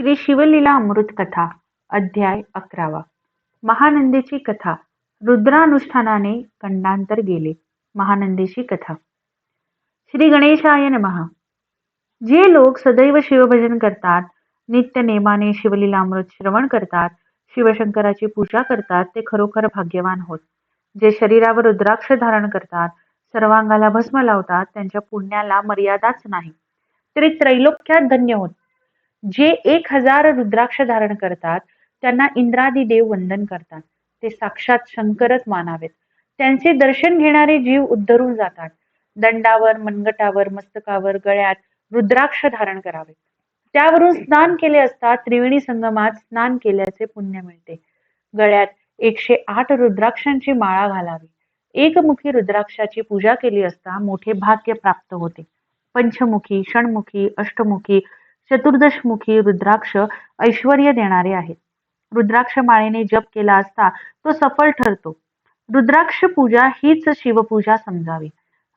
श्री शिवलीला अमृत कथा अध्याय अकरावा. महानंदेची कथा. रुद्रानुष्ठानाने खंडांतर गेले. महानंदेची कथा. श्री गणेशाय महा जे लोक सदैव शिवभजन करतात नित्य नेमाने शिवलीला अमृत श्रवण करतात शिवशंकराची पूजा करतात ते खरोखर भाग्यवान होत. जे शरीरावर रुद्राक्ष धारण करतात सर्वांगाला भस्म लावतात त्यांच्या पुण्याला मर्यादाच नाही. तरी त्रैलोक्यात धन्य होत. जे एक हजार रुद्राक्ष धारण करतात त्यांना इंद्रादी देव वंदन करतात. ते साक्षात शंकरच मानावेत. त्यांचे दर्शन घेणारे जीव उद्धरून जातात. दंडावर मनगटावर मस्तकावर गळ्यात रुद्राक्ष धारण करावे. त्यावरून स्नान केले असता त्रिवेणी संगमात स्नान केल्याचे पुण्य मिळते. गळ्यात एकशे आठ रुद्राक्षांची माळा घालावी. एकमुखी रुद्राक्षाची पूजा केली असता मोठे भाग्य प्राप्त होते. पंचमुखी षणमुखी अष्टमुखी चतुर्दशमुखी रुद्राक्ष ऐश्वर देणारे आहेत. रुद्राक्ष माळेने जप केला असता तो सफल ठरतो. रुद्राक्ष पूजा हीच शिवपूजा समजावी.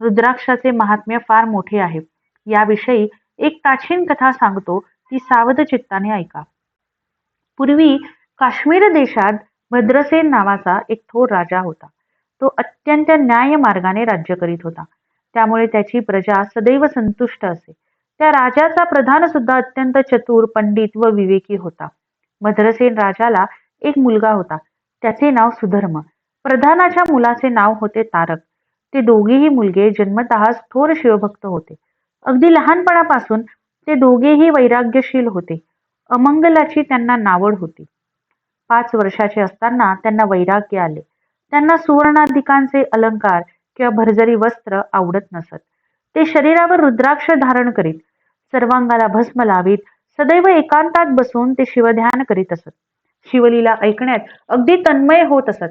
रुद्राक्षाचे महात्म्य फार मोठे आहे. याविषयी एक प्राचीन कथा सांगतो ती सावध चित्ताने ऐका. पूर्वी काश्मीर देशात भद्रसेन नावाचा एक थोर राजा होता. तो अत्यंत न्याय मार्गाने राज्य करीत होता. त्यामुळे त्याची प्रजा सदैव संतुष्ट असे. त्या राजाचा प्रधान सुद्धा अत्यंत चतुर पंडित व विवेकी होता. भद्रसेन राजाला एक मुलगा होता. त्याचे नाव सुधर्म. प्रधानाच्या मुलाचे नाव होते तारक. ते दोघेही मुलगे जन्मतःच थोर शिवभक्त होते. अगदी लहानपणापासून ते दोघेही वैराग्यशील होते. अमंगलाची त्यांना नावड होती. पाच वर्षाचे असताना त्यांना वैराग्य आले. त्यांना सुवर्णाधिकांचे अलंकार किंवा भरजरी वस्त्र आवडत नसत. ते शरीरावर रुद्राक्ष धारण करीत सर्वांगाला भस्म लावीत सदैव एकांतात बसून ते शिवध्यान करीत असत. शिवलीला ऐकण्यात अगदी तन्मय होत असत.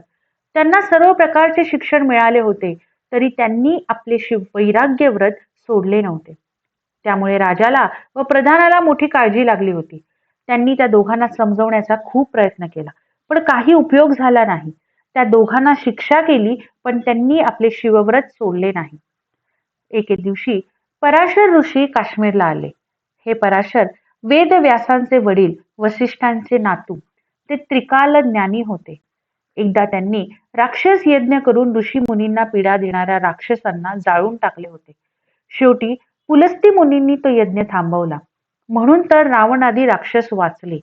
त्यांना सर्व प्रकारचे शिक्षण मिळाले होते तरी त्यांनी आपले शिव वैराग्य व्रत सोडले नव्हते. त्यामुळे राजाला व प्रधानाला मोठी काळजी लागली होती. त्यांनी त्या दोघांना समजवण्याचा खूप प्रयत्न केला पण काही उपयोग झाला नाही. त्या दोघांना शिक्षा केली पण त्यांनी आपले शिवव्रत सोडले नाही. एके दिवशी पराशर ऋषी काश्मीरला आले. हे पराशर वेद व्यासांचे वडील वसिष्ठांचे नातू ते त्रिकाल ज्ञानी होते. एकदा त्यांनी राक्षस यज्ञ करून ऋषी मुनींना पीडा देणाऱ्या राक्षसांना जाळून टाकले होते. शेवटी पुलस्ती मुनींनी तो यज्ञ थांबवला. म्हणून तर रावणादी राक्षस वाचले.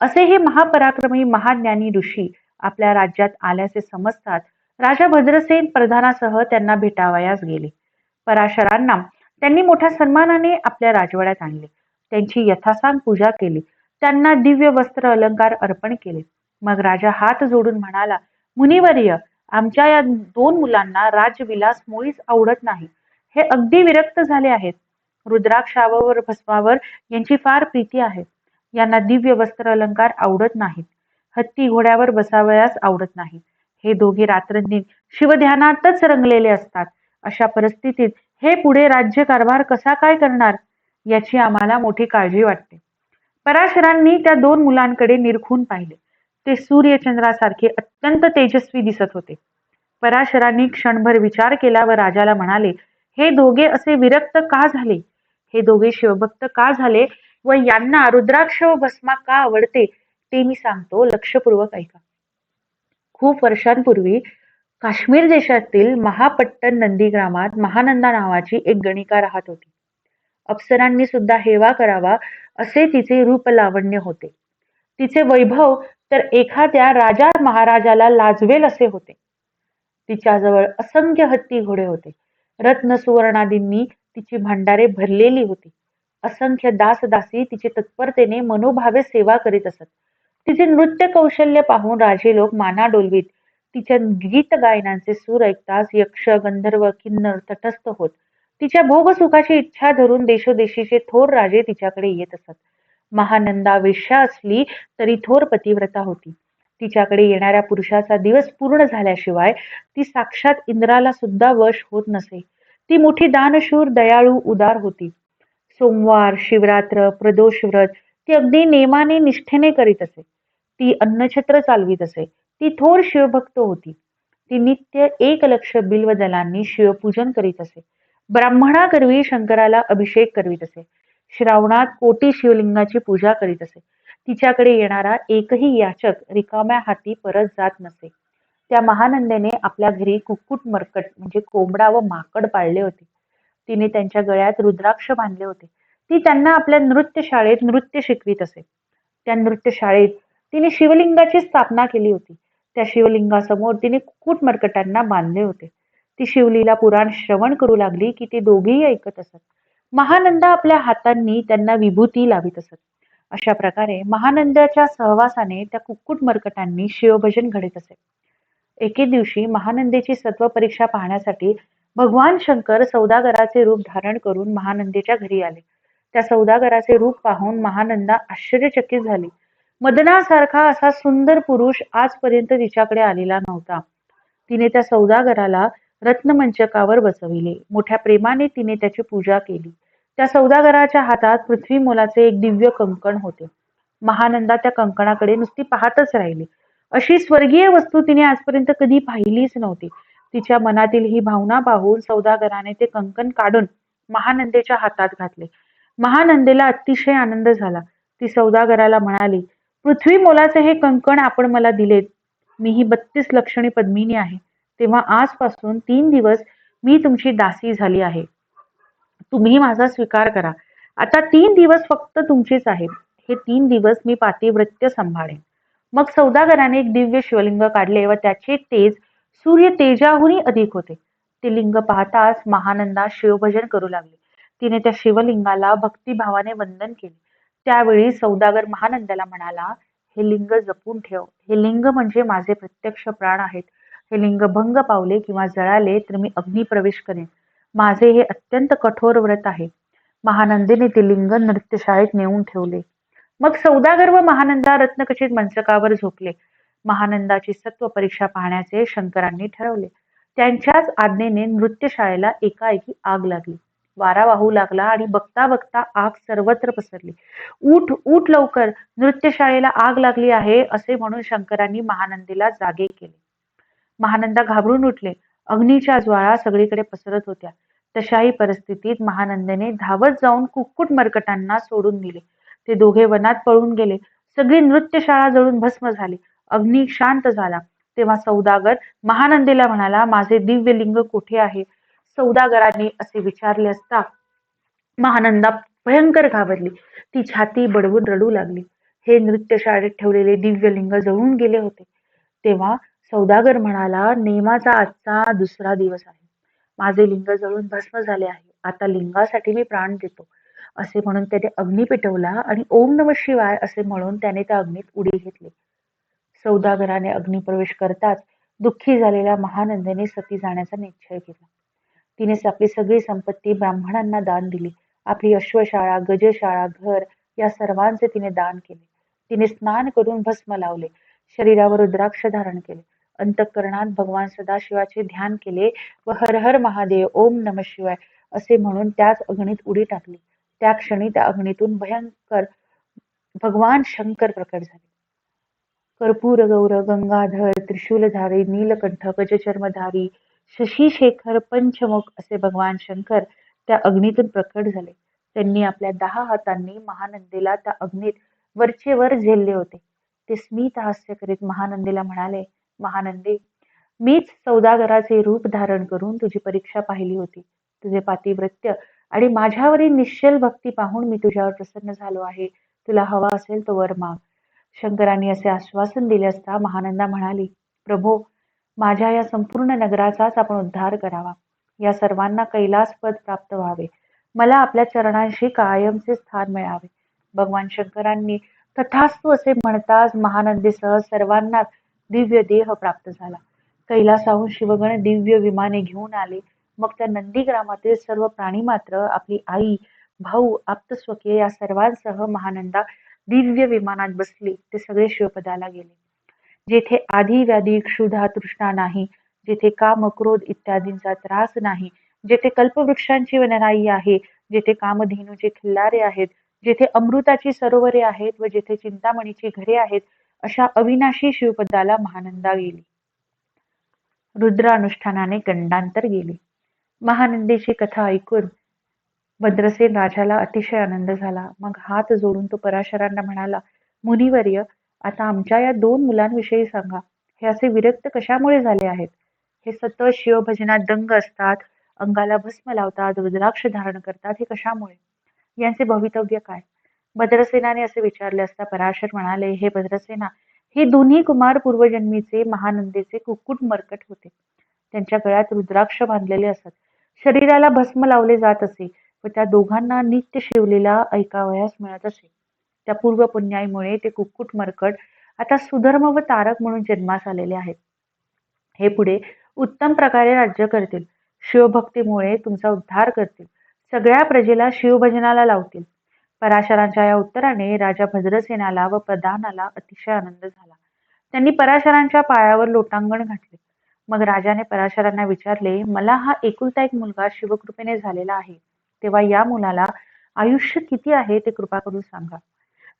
असे हे महापराक्रमी महाज्ञानी ऋषी आपल्या राज्यात आल्याचे समजतात राजा भद्रसेन प्रधानासह त्यांना भेटावयास गेले. पराशरांना त्यांनी मोठ्या सन्मानाने आपल्या राजवाड्यात आणले. त्यांची यथासांग पूजा केली. त्यांना दिव्य वस्त्र अलंकार अर्पण केले. मग राजा हात जोडून म्हणाला मुनिवर्य आमच्या या दोन मुलांना राजविलास मुळीच आवडत नाही. हे अगदी विरक्त झाले आहेत. रुद्राक्षावर भस्मावर यांची फार प्रीती आहे. यांना दिव्य वस्त्र अलंकार आवडत नाहीत. हत्ती घोड्यावर बसावयास आवडत नाही. हे दोघे रात्रंदिन शिवध्यानातच रंगलेले असतात. अशा परिस्थितीत हे पुढे राज्यकारभार कसा काय करणार याची आम्हाला मोठी काळजी वाटते. पराशरांनी त्या दोन मुलांकडे निरखून पाहिले. ते सूर्यचंद्रासारखे अत्यंत तेजस्वी दिसत होते. पराशरांनी क्षणभर विचार केला व राजाला म्हणाले हे दोघे असे विरक्त का झाले? हे दोघे शिवभक्त का झाले? व यांना रुद्राक्ष व भस्मा का आवडते? ते मी सांगतो लक्षपूर्वक ऐका. खूप वर्षांपूर्वी काश्मीर देशातील महापट्टण नंदीग्रामात महानंदा नावाची एक गणिका राहत होती. अप्सरांनी सुद्धा हेवा करावा असे तिचे रूप लावण्य होते. तिचे वैभव तर एखाद्या राजा महाराजाला लाजवेल असे होते. तिच्याजवळ असंख्य हत्ती घोडे होते. रत्न सुवर्णादींनी तिची भांडारे भरलेली होती. असंख्य दासदासी तिची तत्परतेने मनोभावे सेवा करीत असत. तिचे नृत्य कौशल्य पाहून राजे लोक माना डोलवीत तिच्या गीत गायनांचे सूर ऐकताच यक्ष गंधर्व किन्नर तटस्थ होत. तिच्या भोगसुखाची इच्छा धरून देशोदेशीचे थोर राजे तिच्याकडे येत असत. महानंदा वेश्या असली तरी थोर पतिव्रता होती. तिच्याकडे येणाऱ्या पुरुषाचा दिवस पूर्ण झाल्याशिवाय ती साक्षात इंद्राला सुद्धा वश होत नसे. ती मोठी दानशूर दयाळू उदार होती. सोमवार शिवरात्र प्रदोष व्रत ती अगदी नेमाने निष्ठेने करीत असे. ती अन्नछत्र चालवीत असे. ती थोर शिवभक्त होती. ती नित्य एक लक्ष बिल्व दलांनी शिवपूजन करीत असे. ब्राह्मणाकरवी शंकराला अभिषेक करीत असे. श्रावणात कोटी शिवलिंगाची पूजा करीत असे. तिच्याकडे येणारा एकही याचक रिकाम्या हाती परत जात नसे. त्या महानंदेने आपल्या घरी कुक्कुट मरकट म्हणजे कोंबडा व माकड पाळले होते. तिने त्यांच्या गळ्यात रुद्राक्ष बांधले होते. ती त्यांना आपल्या नृत्य शाळेत नृत्य शिकवित असे. त्या नृत्य शाळेत तिने शिवलिंगाची स्थापना केली होती. त्या शिवलिंगासमोर तिने कुक्कुट मरकटांना बांधले होते. ती शिवलीला पुराण श्रवण करू लागली की ते दोघेही ऐकत असत. महानंदा आपल्या हातांनी त्यांना विभूती लावित असत. अशा प्रकारे महानंदाच्या सहवासाने त्या कुक्कुट मरकटांनी शिवभजन घडत असे. एके दिवशी महानंदेची सत्व परीक्षा पाहण्यासाठी भगवान शंकर सौदागराचे रूप धारण करून महानंदेच्या घरी आले. त्या सौदागराचे रूप पाहून महानंदा आश्चर्यचकित झाली. मदनासारखा असा सुंदर पुरुष आजपर्यंत तिच्याकडे आलेला नव्हता. तिने त्या सौदागराला रत्नमंचकावर बसविले. मोठ्या प्रेमाने तिने त्याची पूजा केली. त्या सौदागराच्या हातात पृथ्वी मोलाचे एक दिव्य कंकण होते. महानंदा त्या कंकणाकडे नुसती पाहतच राहिली. अशी स्वर्गीय वस्तू तिने आजपर्यंत कधी पाहिलीच नव्हती. तिच्या मनातील ही भावना पाहून सौदागराने ते कंकण काढून महानंदेच्या हातात घातले. महानंदेला अतिशय आनंद झाला. ती सौदागराला म्हणाली पृथ्वी मोलाचे हे कंकण आपण मला दिलेत मी ही बत्तीस लक्षणी पद्मिनी आहे. तेव्हा आजपासून तीन दिवस मी तुमची दासी झाली आहे. तुम्ही माझा स्वीकार करा. आता तीन दिवस फक्त तुमचेच आहेत. हे तीन दिवस मी पातिव्रत्य सांभाळेन. मग सौदागराने एक दिव्य शिवलिंग काढले व त्याचे तेज सूर्य तेजाहूनही अधिक होते. ते लिंग पाहताच महानंदा शिवभजन करू लागले. तिने त्या शिवलिंगाला भक्तिभावाने वंदन केले. त्यावेळी सौदागर महानंदाला म्हणाला हे लिंग जपून ठेव. हे लिंग म्हणजे माझे प्रत्यक्ष प्राण आहेत. हे लिंग भंग पावले किंवा जळाले तर मी अग्नी प्रवेश करेन. माझे हे अत्यंत कठोर व्रत आहे महानंदेने ते लिंग नृत्यशाळेत नेऊन ठेवले. मग सौदागर व महानंदा रत्नकचित मंचकावर झोपले. महानंदाची सत्व परीक्षा पाहण्याचे शंकरांनी ठरवले. त्यांच्याच आज्ञेने नृत्यशाळेला एकाएकी आग लागली. वारा वाहू लागला आणि बघता बघता आग सर्वत्र पसरली. उठ उठ लवकर नृत्यशाळेला आग लागली आहे असे म्हणून शंकरांनी महानंदीला जागे केले. महानंदा घाबरून उठले. अग्नीच्या ज्वाळा सगळीकडे पसरत होत्या. तशाही परिस्थितीत महानंदने धावत जाऊन कुक्कुट मरकटांना सोडून दिले. ते दोघे वनात पळून गेले. सगळी नृत्यशाळा जळून भस्म झाली. अग्नी शांत झाला. तेव्हा सौदागर महानंदेला म्हणाला माझे दिव्य लिंग कुठे आहे? सौदागरांनी असे विचारले असता महानंदा भयंकर घाबरली. ती छाती बडवून रडू लागली. हे नृत्य शाळेत ठेवलेले दिव्यलिंग जळून गेले होते. तेव्हा सौदागर म्हणाला नेमाचा आजचा दुसरा दिवस आहे. माझे लिंग जळून भस्म झाले आहे. आता लिंगासाठी मी प्राण देतो. असे म्हणून त्याने अग्नी पेटवला आणि ओम नम शिवाय असे म्हणून त्याने त्या अग्नीत उडी घेतली. सौदागराने अग्निप्रवेश करताच दुःखी झालेल्या महानंदेने सती जाण्याचा निश्चय केला तिनेच आपली सगळी संपत्ती ब्राह्मणांना दान दिली. आपली अश्वशाळा गजशाळा घर या सर्वांचे तिने दान केले. तिने स्नान करून भस्म लावले. शरीरावर रुद्राक्ष धारण केले. अंतकरणात भगवान सदाशिवाचे ध्यान केले व हर हर महादेव ओम नम शिवाय असे म्हणून त्याच अग्नीत उडी टाकली. त्या क्षणी त्या अग्नीतून भयंकर भगवान शंकर प्रकट झाले. कर्पूर गौर गंगाधर त्रिशूलधारी नीलकंठ गजचर्मधारी शशीशेखर पंचमुख असे भगवान शंकर त्या अग्नीतून प्रकट झाले. त्यांनी आपल्या दहा हातांनी महानंदीला त्या अग्नीत वरचे वर झेलले होते. ते स्मित हास्य करीत महानंदीला म्हणाले महानंदी मीच सौदागराचे रूप धारण करून तुझी परीक्षा पाहिली होती. तुझे पातिवृत्य आणि माझ्यावरील निश्चल भक्ती पाहून मी तुझ्यावर प्रसन्न झालो आहे. तुला हवा असेल तो वर माग. शंकरांनी असे आश्वासन दिले असता महानंदा म्हणाली प्रभो माझ्या या संपूर्ण नगराचाच आपण उद्धार करावा. या सर्वांना कैलास पद प्राप्त व्हावे. मला आपल्या चरणांशी कायमचे स्थान मिळावे. भगवान शंकरांनी तथास्तु असे म्हणताच महानंदीसह सर्वांनाच दिव्य देह प्राप्त झाला. कैलासाहून शिवगण दिव्य विमाने घेऊन आले. मग त्या नंदीग्रामातील सर्व प्राणी मात्र आपली आई भाऊ आप्तस्वकीय या सर्वांसह महानंदा दिव्य विमानात बसली. ते सगळे शिवपदाला गेले. जेथे आधी व्याधी क्षुधा तृष्णा नाही जेथे काम क्रोध इत्यादींचा त्रास नाही जेथे कल्पवृक्षांची वनराई आहे जेथे कामधेनूचे खिल्लारे आहेत जेथे अमृताची सरोवरे आहेत व जेथे चिंतामणीची घरे आहेत अशा अविनाशी शिवपदाला महानंदा गेली. रुद्रानुष्ठानाने गंडांतर गेले. महानंदीची कथा ऐकून भद्रसेन राजाला अतिशय आनंद झाला. मग हात जोडून तो पराशरांना म्हणाला मुनिवर्य आता आमच्या या दोन मुलांविषयी सांगा. हे असे विरक्त कशामुळे झाले आहेत? हे सतत शिवभजनात दंग असतात अंगाला भस्म लावतात रुद्राक्ष धारण करतात हे कशामुळे? यांचे भवितव्य काय? भद्रसेनाने असे विचारले असता पराशर म्हणाले हे भद्रसेना हे दोन्ही कुमार पूर्वजन्मीचे महानंदेचे कुक्कुट मरकट होते. त्यांच्या गळ्यात रुद्राक्ष बांधलेले असत. शरीराला भस्म लावले जात असे व त्या दोघांना नित्य शिवलेला ऐकावयास मिळत असे. त्या पूर्व पुण्याईमुळे ते कुक्कुट मरकट आता सुधर्म व तारक म्हणून जन्मास आलेले आहेत. हे पुढे उत्तम प्रकारे राज्य करतील. शिवभक्तीमुळे तुमचा उद्धार करतील. सगळ्या प्रजेला शिवभजनाला लावतील. पराशरांच्या या उत्तराने राजा भद्रसेनाला व प्रधानाला अतिशय आनंद झाला. त्यांनी पराशरांच्या पायावर लोटांगण घातले. मग राजाने पराशरांना विचारले मला हा एकुलता एक मुलगा शिवकृपेने झालेला आहे. तेव्हा या मुलाला आयुष्य किती आहे ते कृपा करून सांगा.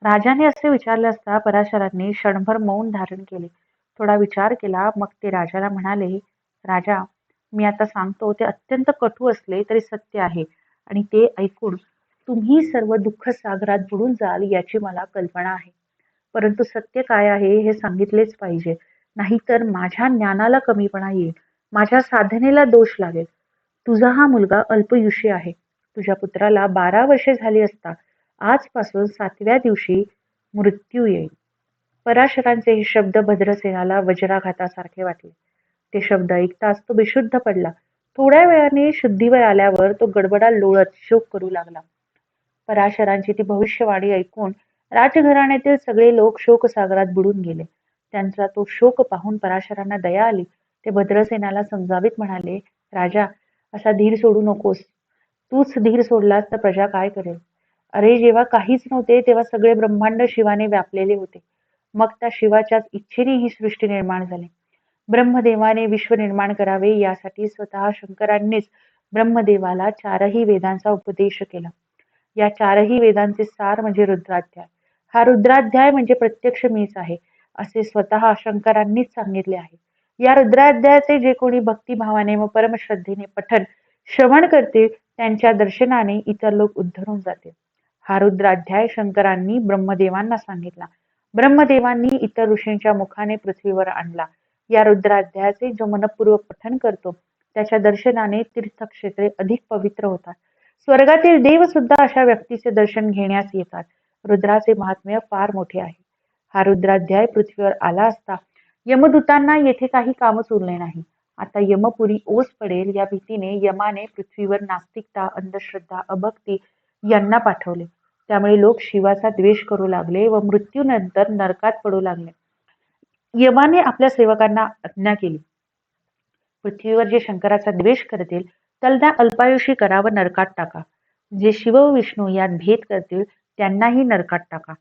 राजाने असे विचारले असता पराशरांनी क्षणभर मौन धारण केले. थोडा विचार केला मग ते राजाला म्हणाले राजा मी आता सांगतो ते अत्यंत कटू असले तरी सत्य आहे आणि ते ऐकून तुम्ही सर्व दुःख सागरात बुडून जाल याची मला कल्पना आहे. परंतु सत्य काय आहे हे सांगितलेच पाहिजे. नाहीतर माझ्या ज्ञानाला कमीपणा येईल. माझ्या साधनेला दोष लागेल. तुझा हा मुलगा अल्पयुषी आहे. तुझ्या पुत्राला बारा वर्षे झाली असता आजपासून सातव्या दिवशी मृत्यू येईल. पराशरांचे हे शब्द भद्रसेनाला वज्राघातासारखे वाटले. ते शब्द ऐकताच तो बेशुद्ध पडला. थोड्या वेळाने शुद्धीवर आल्यावर तो गडबडा लोळत शोक करू लागला. पराशरांची ती भविष्यवाणी ऐकून राजघराण्यातील सगळे लोक शोकसागरात बुडून गेले. त्यांचा तो शोक पाहून पराशरांना दया आली. ते भद्रसेनाला समजावीत म्हणाले राजा असा धीर सोडू नकोस. तूच धीर सोडलास तर प्रजा काय करेल? अरे जेव्हा काहीच नव्हते तेव्हा सगळे ब्रह्मांड शिवाने व्यापलेले होते. मग त्या शिवाच्याच इच्छेने ही सृष्टी निर्माण झाली. ब्रह्मदेवाने विश्व निर्माण करावे यासाठी स्वतः शंकरांनीच ब्रह्मदेवाला चारही वेदांचा उपदेश केला. या चारही वेदांचे सार म्हणजे रुद्राध्याय. हा रुद्राध्याय म्हणजे प्रत्यक्ष मीच आहे असे स्वतः शंकरांनीच सांगितले आहे. या रुद्राध्यायाचे जे कोणी भक्तिभावाने व परमश्रद्धेने पठन श्रवण करतील त्यांच्या दर्शनाने इतर लोक उद्धरून जातील. हा रुद्राध्याय शंकरांनी ब्रह्मदेवांना सांगितला. ब्रह्मदेवांनी इतर ऋषींच्या मुखाने पृथ्वीवर आणला. या रुद्राध्यायाचे जो मनपूर्वक पठन करतो त्याच्या दर्शनाने तीर्थक्षेत्रे अधिक पवित्र होतात. स्वर्गातील देव सुद्धा अशा व्यक्तीचे दर्शन घेण्यास येतात. रुद्राचे महात्म्य फार मोठे आहे. हा रुद्राध्याय पृथ्वीवर आला असता यमदूतांना येथे काही कामच उरले नाही. आता यमपुरी ओस पडेल या भीतीने यमाने पृथ्वीवर नास्तिकता अंधश्रद्धा अभक्ती यांना पाठवले. त्यामुळे लोक शिवाचा द्वेष करू लागले व मृत्यूनंतर नरकात पडू लागले. यमाने आपल्या सेवकांना आज्ञा केली. पृथ्वीवर जे शंकराचा द्वेष करतील त्यांना अल्पायुषी करा व नरकात टाका. जे शिव व विष्णू यात भेद करतील त्यांनाही नरकात टाका.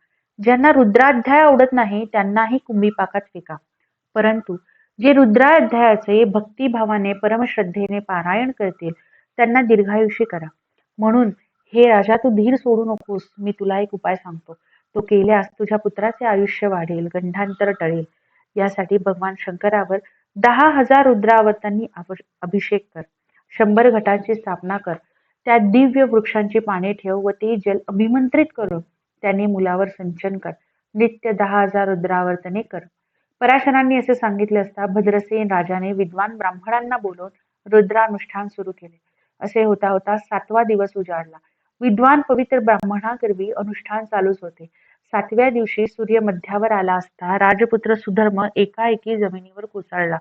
ज्यांना रुद्राध्याय आवडत नाही त्यांनाही कुंभीपाकात फेका. परंतु जे रुद्राध्यायाचे भक्तिभावाने परमश्रद्धेने पारायण करतील त्यांना दीर्घायुषी करा. म्हणून हे राजा तू धीर सोडू नकोस. मी तुला एक उपाय सांगतो. तो केल्यास तुझ्या पुत्राचे आयुष्य वाढेल गंधांतर टळेल. यासाठी भगवान शंकरावर दहा हजार रुद्रावर्तांनी अभिषेक कर. शंभर घटांची स्थापना कर. त्यात दिव्य वृक्षांची पाने ठेव व ते जल अभिमंत्रित करून त्याने मुलावर संचन कर. नित्य दहा हजार रुद्रावर्तने कर. पराशरांनी असे सांगितले असता भद्रसेन राजाने विद्वान ब्राह्मणांना बोलवून रुद्रानुष्ठान सुरू केले. असे होता होता सातवा दिवस उजाडला. विद्वान पवित्र ब्राह्मणाकरवी अनुष्ठान चालूच होते. सातव्या दिवशी सूर्य मध्यावर आला असता राजपुत्र सुधर्म एकाएकी जमिनीवर कोसळला.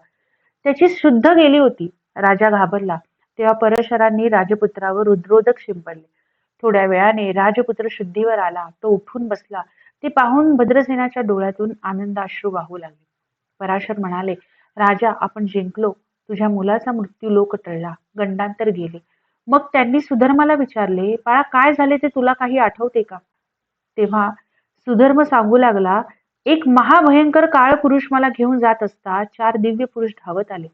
त्याची शुद्ध गेली होती. राजा घाबरला. तेव्हा परशरांनी राजपुत्रावर रुद्रोदक शिंपडले. थोड्या वेळाने राजपुत्र शुद्धीवर आला. तो उठून बसला. ते पाहून भद्रसेनाच्या डोळ्यातून आनंदाश्रू वाहू लागले. पराशर म्हणाले राजा आपण जिंकलो. तुझ्या मुलाचा मृत्यू लोक टळला. गंडांतर गेले. मग त्यांनी सुधर्माला विचारले बाळा काय झाले ते तुला काही आठवते का? तेव्हा सुधर्म सांगू लागला एक महाभयंकर काळ पुरुष मला घेऊन जात असता चार दिव्य पुरुष धावत आले.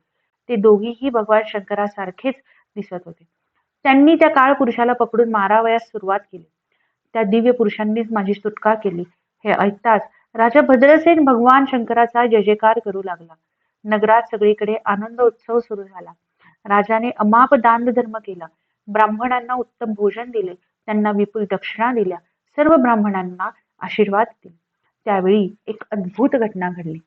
ते दोघीही भगवान शंकरासारखेच दिसत होते. त्यांनी त्या काळ पुरुषाला पकडून मारावयास सुरुवात केली. त्या दिव्य पुरुषांनीच माझी सुटका केली. हे ऐकताच राजा भद्रसेन भगवान शंकराचा जय जयकार करू लागला. नगरात सगळीकडे आनंद उत्सव सुरू झाला. राजाने अमाप दान धर्म केला. ब्राह्मणांना उत्तम भोजन दिले. त्यांना विपुल दक्षिणा दिल्या. सर्व ब्राह्मणांना आशीर्वाद दिले. त्यावेळी एक अद्भुत घटना घडली.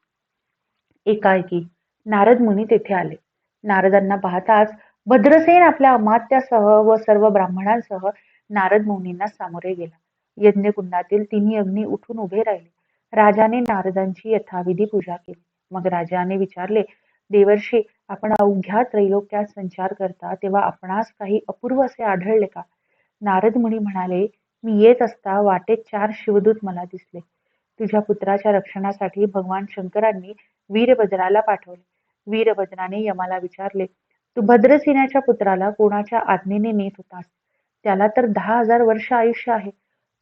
एकाएकी नारद मुनी तेथे आले. नारदांना पाहताच भद्रसेन आपल्या अमात्यासह व सर्व ब्राह्मणांसह नारद मुनींना सामोरे गेला. यज्ञकुंडातील तिन्ही अग्नी उठून उभे राहिले. राजाने नारदांची यथाविधी पूजा केली. मग राजाने विचारले देवर्षी आपण अवघ्या त्रैलोक्यात संचार करता तेव्हा आपणास काही अपूर्व असे आढळले का? नारद मुनी म्हणाले मी येत असता वाटेत चार शिवदूत मला दिसले. तुझ्या पुत्राच्या रक्षणासाठी भगवान शंकरांनी वीरभद्राला पाठवले. वीरभद्राने यमाला विचारले तू भद्रसेनाच्या पुत्राला कोणाच्या आज्ञेने नेत होतास? त्याला तर दहा हजार वर्ष आयुष्य आहे.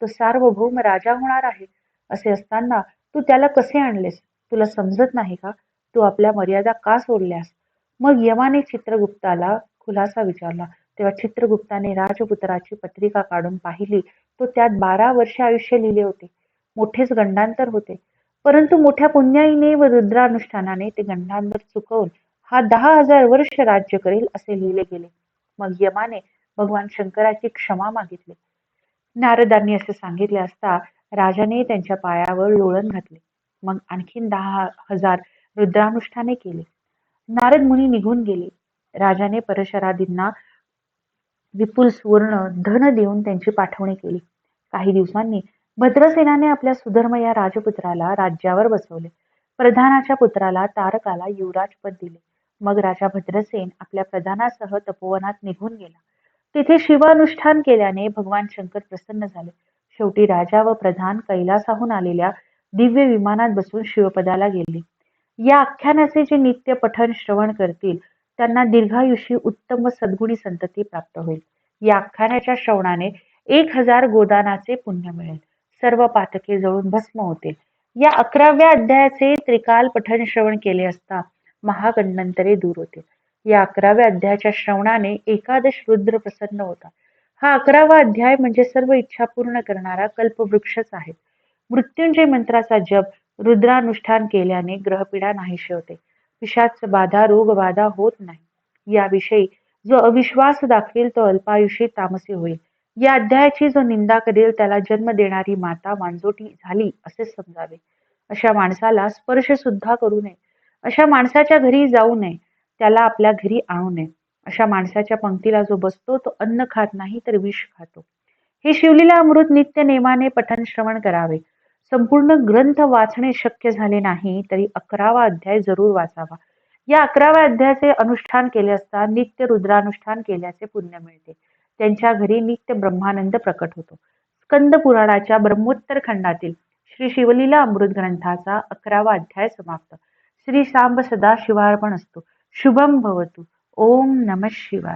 तो सार्वभौम राजा होणार आहे. असे असताना तू त्याला कसे आणलेस? तुला समजत नाही का? तू आपल्या मर्यादा का सोडल्यास? मग यमाने चित्रगुप्ताला खुलासा विचारला. तेव्हा चित्रगुप्ताने राजपुत्राची पत्रिका काढून पाहिली. तो त्यात बारा वर्ष आयुष्य लिहिले होते. मोठेच गंडांतर होते. परंतु मोठ्या पुण्याईने व रुद्रानुष्ठानाने ते गंडांतर चुकवून हा दहा हजार वर्ष राज्य करेल असे लिहिले गेले. मग यमाने भगवान शंकराची क्षमा मागितली. नारदांनी असे सांगितले असता राजाने त्यांच्या पायावर लोळण घातले. मग आणखीन दहा हजार रुद्रानुष्ठाने केले. नारद मुनी निघून गेले. राजाने परशरादींना विपुल सुवर्ण धन देऊन त्यांची पाठवणी केली. काही दिवसांनी भद्रसेनाने आपल्या सुधर्म या राजपुत्राला राज्यावर बसवले. प्रधानाच्या पुत्राला तारकाला युवराजपद दिले. मग राजा भद्रसेन आपल्या प्रधानासह तपोवनात निघून गेला. तिथे शिवानुष्ठान केल्याने भगवान शंकर प्रसन्न झाले. शेवटी राजा व प्रधान कैलासाहून आलेल्या दिव्य विमानात बसून शिवपदाला गेले. या आख्यानाचे जे नित्य पठन श्रवण करतील त्यांना दीर्घायुषी उत्तम व सद्गुणी संतती प्राप्त होईल. या आख्यानाच्या श्रवणाने एक हजार गोदानाचे पुण्य मिळेल. सर्व पातके जळून भस्म होतील. या अकराव्या अध्यायाचे त्रिकाल पठन श्रवण केले असता महागंडंतरे दूर होतील. या अकराव्या अध्यायाच्या श्रवणाने एकादश रुद्र प्रसन्न होता. हा अकरावा अध्याय म्हणजे सर्व इच्छा पूर्ण करणारा कल्पवृक्षच आहे. मृत्युंजय मंत्राचा जप रुद्रानुष्ठान केल्याने ग्रहपीडा नाहीशी होते पिशाच बाधा रोग बाधा होत नाही. याविषयी जो अविश्वास दाखवेल तो अल्पायुषी तामसी होईल. या अध्यायाची जो निंदा करेल त्याला जन्म देणारी माता मांजोटी झाली असे समजावे. अशा माणसाला स्पर्श सुद्धा करू नये. अशा माणसाच्या घरी जाऊ नये. त्याला आपल्या घरी आणू नये. अशा माणसाच्या पंक्तीला जो बसतो तो अन्न खात नाही तर विष खातो. हे शिवलीला अमृत नित्य नेमाने पठन श्रवण करावे. संपूर्ण ग्रंथ वाचणे शक्य झाले नाही तरी अकरावा अध्याय जरूर वाचावा. या अकराव्या अध्यायाचे अनुष्ठान केले असता नित्य रुद्रानुष्ठान केल्याचे पुण्य मिळते. त्यांच्या घरी नित्य ब्रह्मानंद प्रकट होतो. स्कंद पुराणाच्या ब्रह्मोत्तर खंडातील श्री शिवलीला अमृत ग्रंथाचा अकरावा अध्याय समाप्त. श्री सांब सदा शिवार्पण असतो. शुभम भवतु. ओम नम शिवाय.